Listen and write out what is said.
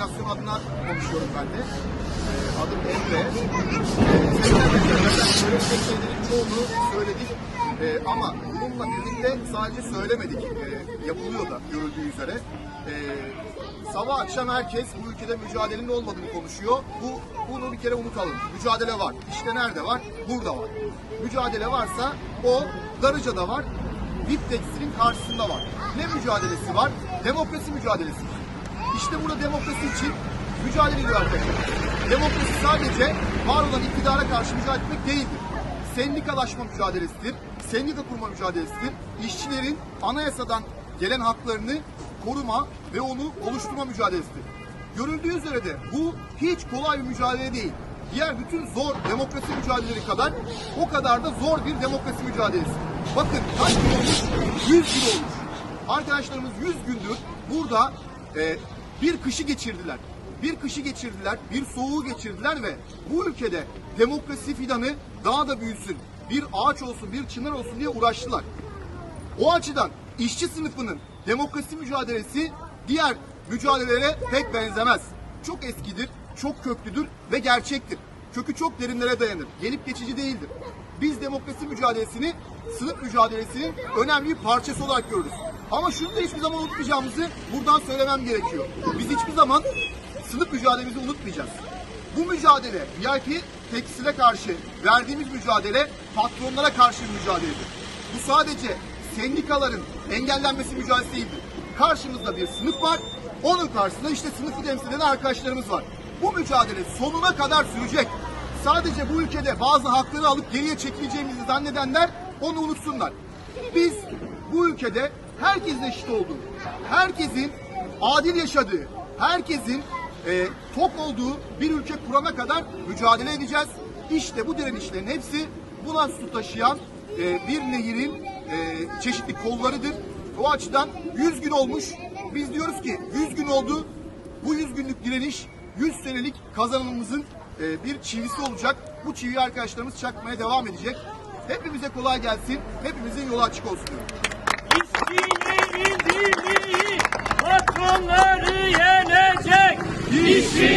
koordinasyon adına konuşuyorum ben de. Ee, adım Emre. Ee, zaten söyleyecek şeylerin çoğunu söyledik. Ee, ama bununla birlikte sadece söylemedik. Ee, yapılıyor da görüldüğü üzere. Ee, sabah akşam herkes bu ülkede mücadelenin olmadığını konuşuyor. Bu bunu bir kere unutalım. Mücadele var. İşte nerede var? Burada var. Mücadele varsa o Darıca'da var. Biptex'in karşısında var. Ne mücadelesi var? Demokrasi mücadelesi. İşte burada demokrasi için mücadele ediyor arkadaşlar. Demokrasi sadece var olan iktidara karşı mücadele etmek değildir. Sendikalaşma mücadelesidir, sendika kurma mücadelesidir. İşçilerin anayasadan gelen haklarını koruma ve onu oluşturma mücadelesidir. Görüldüğü üzere de bu hiç kolay bir mücadele değil. Diğer bütün zor demokrasi mücadeleleri kadar o kadar da zor bir demokrasi mücadelesi. Bakın kaç gün olmuş? 100 gün olmuş. Arkadaşlarımız 100 gündür burada e, bir kışı geçirdiler. Bir kışı geçirdiler, bir soğuğu geçirdiler ve bu ülkede demokrasi fidanı daha da büyüsün, bir ağaç olsun, bir çınar olsun diye uğraştılar. O açıdan işçi sınıfının demokrasi mücadelesi diğer mücadelelere pek benzemez. Çok eskidir, çok köklüdür ve gerçektir. Kökü çok derinlere dayanır. Gelip geçici değildir. Biz demokrasi mücadelesini sınıf mücadelesinin önemli bir parçası olarak görürüz. Ama şunu da hiçbir zaman unutmayacağımızı buradan söylemem gerekiyor. Biz hiçbir zaman sınıf mücadelemizi unutmayacağız. Bu mücadele VIP tekstile karşı verdiğimiz mücadele patronlara karşı bir mücadeledir. Bu sadece sendikaların engellenmesi mücadelesi değildir. Karşımızda bir sınıf var. Onun karşısında işte sınıfı temsil eden arkadaşlarımız var. Bu mücadele sonuna kadar sürecek. Sadece bu ülkede bazı hakları alıp geriye çekileceğimizi zannedenler onu unutsunlar. Biz bu ülkede herkesin eşit olduğu, herkesin adil yaşadığı, herkesin e, top olduğu bir ülke kurana kadar mücadele edeceğiz. İşte bu direnişlerin hepsi buna su taşıyan e, bir nehirin e, çeşitli kollarıdır. O açıdan 100 gün olmuş. Biz diyoruz ki 100 gün oldu. Bu 100 günlük direniş 100 senelik kazanımımızın e, bir çivisi olacak. Bu çiviyi arkadaşlarımız çakmaya devam edecek. Hepimize kolay gelsin. Hepimizin yolu açık olsun diyorum. İşçilerin birliği patronları yenecek. İşçiler